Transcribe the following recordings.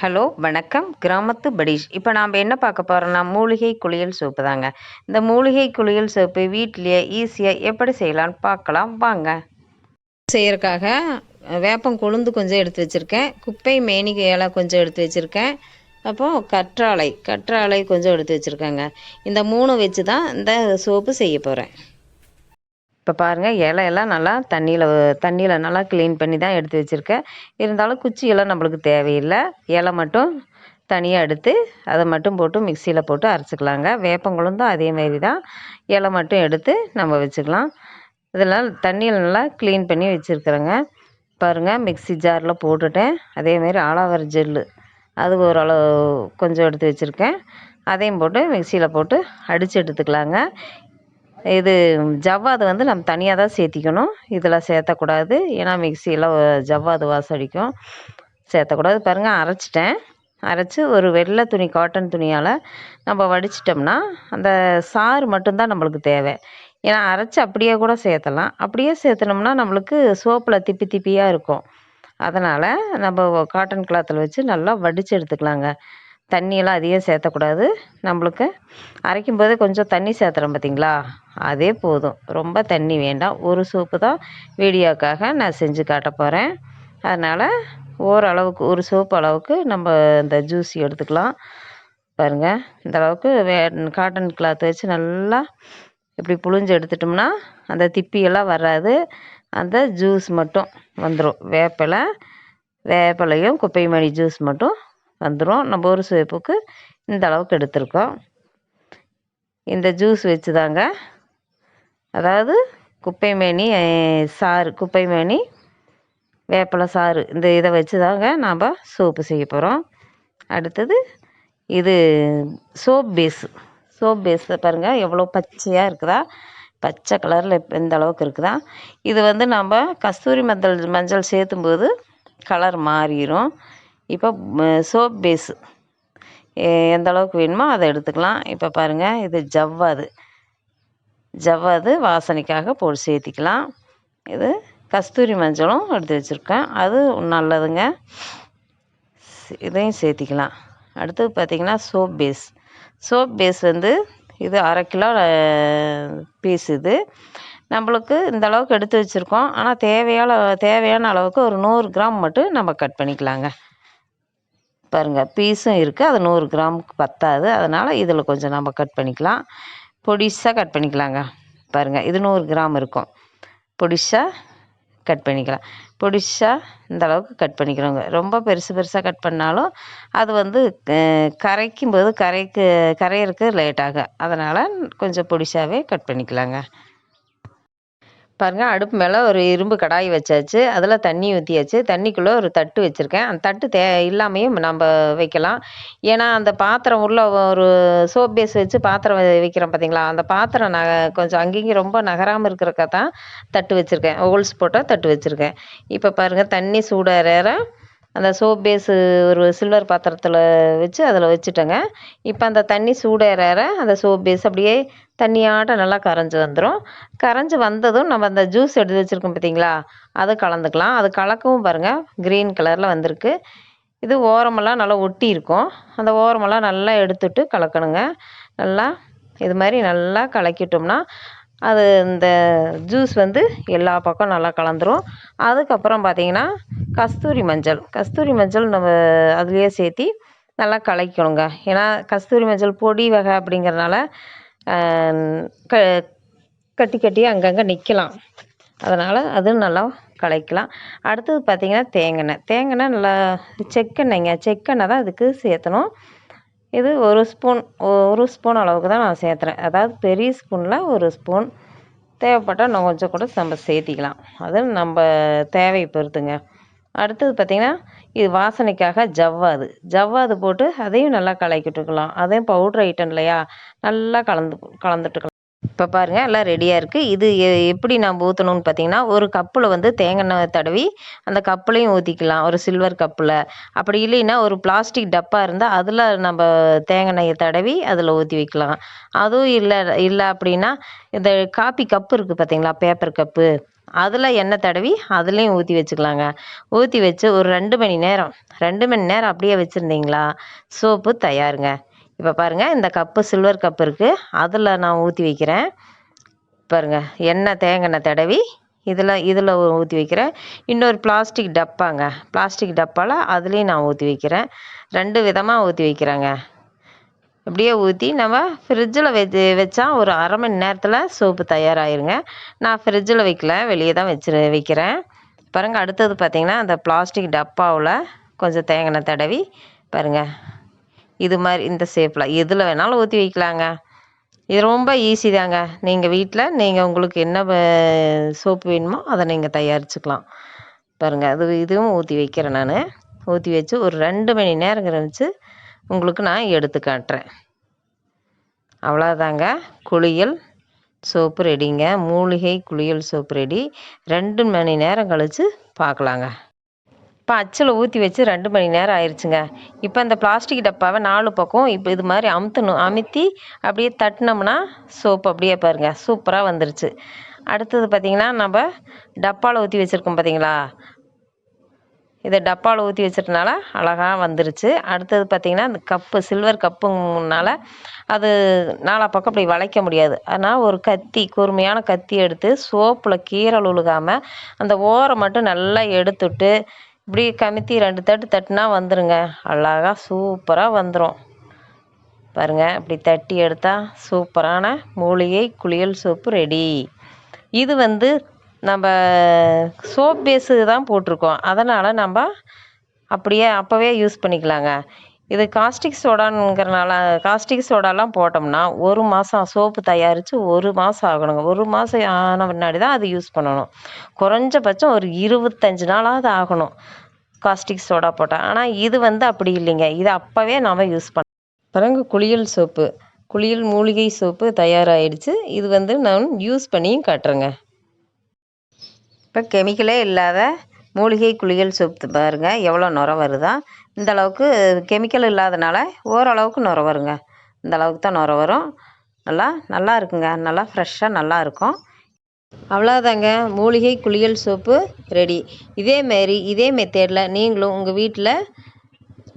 Hello வணக்கம். கிராமத்து படிஷ். இப்போ நாம் என்ன பார்க்க போகிறோம்னா மூலிகை குளியல் சோப்பு தாங்க. இந்த மூலிகை குளியல் சோப்பு வீட்டிலேயே ஈஸியாக எப்படி செய்யலான்னு பார்க்கலாம். வாங்க. செய்யறதுக்காக வேப்பம் கொழுந்து கொஞ்சம் எடுத்து வச்சுருக்கேன். குப்பை மேனிக்கு இலை கொஞ்சம் எடுத்து வச்சுருக்கேன். அப்போ கற்றாழை கற்றாழை கொஞ்சம் எடுத்து வச்சுருக்கேங்க. இந்த மூணு வச்சு தான் இந்த சோப்பு செய்ய போகிறேன் இப்போ பாருங்கள் இலையெல்லாம் நல்லா தண்ணியில் தண்ணியில் நல்லா க்ளீன் பண்ணி தான் எடுத்து வச்சுருக்கேன். இருந்தாலும் குச்சியெல்லாம் நம்மளுக்கு தேவையில்லை. இலை மட்டும் தனியாக எடுத்து அதை மட்டும் போட்டு மிக்சியில் போட்டு அரைச்சிக்கலாங்க. வேப்பங்குளந்தும் அதேமாரி தான் இலை மட்டும் எடுத்து நம்ம வச்சுக்கலாம். இதெல்லாம் தண்ணியில் நல்லா க்ளீன் பண்ணி வச்சுருக்குறேங்க. பாருங்கள் மிக்சி ஜாரில் போட்டுட்டேன். அதேமாரி ஆலாவர் ஜெல்லு அது ஓரளவு கொஞ்சம் எடுத்து வச்சுருக்கேன். அதையும் போட்டு மிக்சியில் போட்டு அடித்து எடுத்துக்கலாங்க. இது ஜவ்வாது வந்து நம்ம தனியாக தான் சேர்த்திக்கணும். இதில் சேர்த்தக்கூடாது. ஏன்னா மிக்சியில் ஜவ்வாது வாசம் அடிக்கும் சேர்த்தக்கூடாது. பாருங்கள் அரைச்சிட்டேன். அரைச்சி ஒரு வெள்ளை துணி காட்டன் துணியால் நம்ம வடிச்சிட்டோம்னா அந்த சாறு மட்டும்தான் நம்மளுக்கு தேவை. ஏன்னா அரைச்சி அப்படியே கூட சேர்த்தலாம். அப்படியே சேர்த்துனோம்னா நம்மளுக்கு சோப்பில் திப்பி திப்பியாக இருக்கும். அதனால் நம்ம காட்டன் கிளாத்தில் வச்சு நல்லா வடித்து எடுத்துக்கலாங்க. தண்ணியெல்லாம் அதிகம் சேர்த்தக்கூடாது. நம்மளுக்கு அரைக்கும் போதே கொஞ்சம் தண்ணி சேர்த்துறோம் பார்த்திங்களா? அதே போதும். ரொம்ப தண்ணி வேண்டாம். ஒரு சோப்பு தான் வீடியோக்காக நான் செஞ்சு காட்ட போகிறேன் அதனால் ஓரளவுக்கு ஒரு சோப்பு அளவுக்கு நம்ம இந்த ஜூஸ் எடுத்துக்கலாம். பாருங்கள் இந்த அளவுக்கு வே காட்டன் கிளாத் வச்சு நல்லா இப்படி புழிஞ்சு எடுத்துட்டோம்னா அந்த திப்பியெல்லாம் வராது. அந்த ஜூஸ் மட்டும் வந்துடும் வேப்பிலை வேப்பிலையும் குப்பை மணி ஜூஸ் மட்டும் வந்துடும் நம்ம ஒரு சோப்புக்கு இந்த அளவுக்கு எடுத்திருக்கோம். இந்த ஜூஸ் வச்சு தாங்க அதாவது குப்பைமேனி சாறு குப்பைமேனி வேப்பிலை சாறு இந்த இதை வச்சு தாங்க நாம் சோப்பு செய்ய போகிறோம் அடுத்தது இது சோப் பேஸு. சோப் பேஸை பாருங்கள் எவ்வளோ பச்சையாக இருக்குதா? பச்சை கலரில் இந்த அளவுக்கு இருக்குதா? இது வந்து நம்ம கஸ்தூரி மஞ்சள் மஞ்சள் சேர்த்தும்போது கலர் மாறிடும் இப்போ சோப் பேஸு எந்த அளவுக்கு வேணுமோ அதை எடுத்துக்கலாம். இப்போ பாருங்கள் இது ஜவ்வாது. ஜவ்வாது வாசனைக்காக போட்டு சேர்த்திக்கலாம். இது கஸ்தூரி மஞ்சளும் எடுத்து வச்சுருக்கேன். அது நல்லதுங்க. இதையும் சேர்த்திக்கலாம். அடுத்தது பார்த்திங்கன்னா சோப் பேஸ் சோப் பேஸ் வந்து இது அரை கிலோ பீஸ் இது. நம்மளுக்கு இந்த அளவுக்கு எடுத்து வச்சுருக்கோம். ஆனால் தேவையான தேவையான அளவுக்கு ஒரு நூறு கிராம் மட்டும் நம்ம கட் பண்ணிக்கலாங்க. பாருங்கள் பீஸும் இருக்குது அது நூறு கிராமுக்கு பத்தாது. அதனால் இதில் கொஞ்சம் நம்ம கட் பண்ணிக்கலாம். பொடிசாக கட் பண்ணிக்கலாங்க. பாருங்கள் இது நூறு கிராம் இருக்கும். பொடிசாக கட் பண்ணிக்கலாம். பொடிசாக இந்த அளவுக்கு கட் பண்ணிக்கிறோங்க. ரொம்ப பெருசு பெருசாக கட் பண்ணாலும் அது வந்து கரைக்கும் போது கரைக்கு கரையிறதுக்கு லேட் ஆகும் அதனால் கொஞ்சம் பொடிசாகவே கட் பண்ணிக்கலாங்க. பாருங்கள் அடுப்பு மேலே ஒரு இரும்பு கடாய் வச்சாச்சு. அதில் தண்ணி ஊற்றியாச்சு தண்ணிக்குள்ளே ஒரு தட்டு வச்சுருக்கேன். அந்த தட்டு தே இல்லாமையும் நம்ம வைக்கலாம். ஏன்னா அந்த பாத்திரம் உள்ள ஒரு சோப் பேஸ் வச்சு பாத்திரம் வைக்கிறோம் பார்த்தீங்களா அந்த பாத்திரம் ந கொஞ்சம் அங்கேயும் ரொம்ப நகராமல் இருக்கிறக்கா தான் தட்டு வச்சுருக்கேன். ஹோல்ஸ் போட்டால் தட்டு வச்சுருக்கேன். இப்போ பாருங்கள் தண்ணி சூடாகிற அந்த சோப் பேஸு ஒரு சில்வர் பாத்திரத்தில் வச்சு அதில் வச்சுட்டேங்க. இப்போ அந்த தண்ணி சூடேற அந்த சோப் பேஸ் அப்படியே தண்ணியாட்டம் நல்லா கரைஞ்சி வந்துடும் கரைஞ்சி வந்ததும் நம்ம அந்த ஜூஸ் எடுத்து வச்சுருக்கோம் பார்த்தீங்களா அதை கலந்துக்கலாம். அது கலக்கவும் பாருங்கள் க்ரீன் கலரில் வந்திருக்கு. இது ஓரமெல்லாம் நல்லா ஒட்டி இருக்கும் அந்த ஓரமெல்லாம் நல்லா எடுத்துட்டு கலக்கணுங்க. நல்லா இது மாதிரி நல்லா கலக்கிட்டோம்னா அது இந்த ஜூஸ் வந்து எல்லா பக்கம் நல்லா கலந்துரும். அதுக்கப்புறம் பார்த்திங்கன்னா கஸ்தூரி மஞ்சள். கஸ்தூரி மஞ்சள் நம்ம அதுலேயே சேர்த்தி நல்லா கலக்கணுங்க. ஏன்னா கஸ்தூரி மஞ்சள் பொடி வகை அப்படிங்கிறனால க கட்டி கட்டி அங்கங்கே நிற்கலாம் அதனால் அதுவும் நல்லா கலைக்கலாம். அடுத்தது பார்த்திங்கன்னா தேங்கெண்ணெய். தேங்கெண்ணெய் நல்லா செக்கெண்ணெய்ங்க. செக்கெண்ணெய் தான் அதுக்கு சேர்த்தணும். இது ஒரு ஸ்பூன் ஒரு ஸ்பூன் அளவுக்கு தான் நான் சேர்த்துறேன். அதாவது பெரிய ஸ்பூனில் ஒரு ஸ்பூன். தேவைப்பட்டால் நான் கொஞ்சம் கூட நம்ம சேர்த்திக்கலாம். அது நம்ம தேவையை பொறுத்துங்க. அடுத்தது பார்த்திங்கன்னா இது வாசனைக்காக ஜவ்வாது. ஜவ்வாது போட்டு அதையும் நல்லா கலக்கிட்டுக்கலாம். அதையும் பவுட்ரு ஐட்டம் இல்லையா நல்லா கலந்து கலந்துட்டுக்கலாம். இப்போ பாருங்கள் எல்லாம் ரெடியாக இருக்குது இது எ- எப்படி நம்ம ஊற்றணும்னு பார்த்தீங்கன்னா ஒரு கப்பில் வந்து தேங்காய் எண்ணெய் தடவி அந்த கப்புலையும் ஊற்றிக்கலாம் ஒரு சில்வர் கப்பில். அப்படி இல்லைன்னா ஒரு பிளாஸ்டிக் டப்பா இருந்தால் அதில் நம்ம தேங்காய் தடவி அதில் ஊற்றி வைக்கலாம். அதுவும் இல்லை இல்லை அப்படின்னா இந்த காப்பி கப்பு இருக்குது பார்த்தீங்களா பேப்பர் கப்பு அதில் எண்ணெய் தடவி அதுலேயும் ஊற்றி வச்சுக்கலாங்க. ஊற்றி வச்சு ஒரு ரெண்டு மணி நேரம் ரெண்டு மணி நேரம் அப்படியே வச்சுருந்தீங்களா சோப்பு தயாருங்க. இப்போ பாருங்கள் இந்த கப்பு சில்வர் கப் இருக்குது அதில் நான் ஊற்றி வைக்கிறேன். பாருங்கள் எண்ணெய் தேங்காய் தடவி இதில் இதில் ஊற்றி வைக்கிறேன். இன்னொரு பிளாஸ்டிக் டப்பாங்க. பிளாஸ்டிக் டப்பாவில் அதுலேயும் நான் ஊற்றி வைக்கிறேன். ரெண்டு விதமாக ஊற்றி வைக்கிறேங்க. அப்படியே ஊற்றி நம்ம ஃப்ரிட்ஜில் வச்சு வச்சா ஒரு அரை மணி நேரத்தில் சோப்பு தயாராகிருங்க நான் ஃப்ரிட்ஜில் வைக்கல வெளியே தான் வச்சு வைக்கிறேன். பாருங்கள் அடுத்தது பார்த்திங்கன்னா அந்த பிளாஸ்டிக் டப்பாவில் கொஞ்சம் தேங்காய் தடவி பாருங்கள் இது மாதிரி இந்த ஷேப்பில் எதில் வேணாலும் ஊற்றி வைக்கலாங்க. இது ரொம்ப ஈஸி தாங்க. நீங்கள் வீட்டில் நீங்கள் உங்களுக்கு என்ன சோப்பு வேணுமோ அதை நீங்கள் தயாரிச்சுக்கலாம். பாருங்கள் அது இதுவும் ஊற்றி வைக்கிறேன் நான். ஊற்றி வச்சு ஒரு ரெண்டு மணி நேரம் கழிச்சு உங்களுக்கு நான் எடுத்து காட்டுறேன். அவ்வளோதாங்க குளியல் சோப்பு ரெடிங்க மூலிகை குளியல் சோப்பு ரெடி ரெண்டு மணி நேரம் கழித்து பார்க்கலாங்க. இப்போ அச்சில் ஊற்றி வச்சு ரெண்டு மணி நேரம் ஆயிடுச்சுங்க இப்போ இந்த பிளாஸ்டிக் டப்பாவை நாலு பக்கம் இப்போ இது மாதிரி அமுத்தணும். அமுத்தி அப்படியே தட்டினோம்னா சோப்பு அப்படியே பாருங்க சூப்பராக வந்துருச்சு. அடுத்தது பார்த்திங்கன்னா நம்ம டப்பாவில் ஊற்றி வச்சுருக்கோம் பார்த்தீங்களா இதை டப்பாவில் ஊற்றி வச்சதுனால அழகாக வந்துருச்சு. அடுத்தது பார்த்திங்கன்னா இந்த கப்பு சில்வர் கப்புனால அது நாலா பக்கம் அப்படி வளைக்க முடியாது. ஆனால் ஒரு கத்தி கூர்மையான கத்தி எடுத்து சோப்பில் கீரல் உழுகாமல் அந்த ஓரம் மட்டும் நல்லா எடுத்துட்டு இப்படி கமுத்தி ரெண்டு தட்டு தட்டுனா வந்துடுங்க அழகாக சூப்பராக வந்துடும் பாருங்க இப்படி தட்டி எடுத்தால் சூப்பரான மூலிகை குளியல் சோப்பு ரெடி. இது வந்து நம்ம சோப் பேஸு தான் போட்டிருக்கோம். அதனால் நம்ம அப்படியே அப்போவே யூஸ் பண்ணிக்கலாங்க. இது காஸ்டிக் சோடாங்கிறனால காஸ்டிக் சோடாலாம் போட்டோம்னா ஒரு மாதம் சோப்பு தயாரித்து ஒரு மாதம் ஆகணுங்க. ஒரு மாதம் ஆன பின்னாடி தான் அது யூஸ் பண்ணணும். குறைஞ்சபட்சம் ஒரு இருபத்தஞ்சு நாளாவது ஆகணும் காஸ்டிக் சோடா போட்டால் ஆனால் இது வந்து அப்படி இல்லைங்க. இது அப்போவே நாம் யூஸ் பண்ண பிறகு குளியல் சோப்பு குளியல் மூலிகை சோப்பு தயாராகிடுச்சு இது வந்து நான் யூஸ் பண்ணியும் காட்டுறேங்க. இப்போ கெமிக்கலே இல்லாத மூலிகை குளியல் சோப்பு பாருங்கள் எவ்வளோ நுர வருதா? இந்த அளவுக்கு கெமிக்கல் இல்லாதனால ஓரளவுக்கு நுர வருங்க. இந்த அளவுக்கு தான் நுர வரும். நல்லா நல்லா இருக்குங்க. நல்லா ஃப்ரெஷ்ஷாக நல்லா இருக்கும். அவ்வளோதாங்க மூலிகை குளியல் சோப்பு ரெடி இதேமாரி இதே மெத்தேடில் நீங்களும் உங்கள் வீட்டில்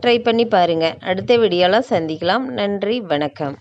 ட்ரை பண்ணி பாருங்கள் அடுத்த வீடியோவில் சந்திக்கலாம். நன்றி வணக்கம்.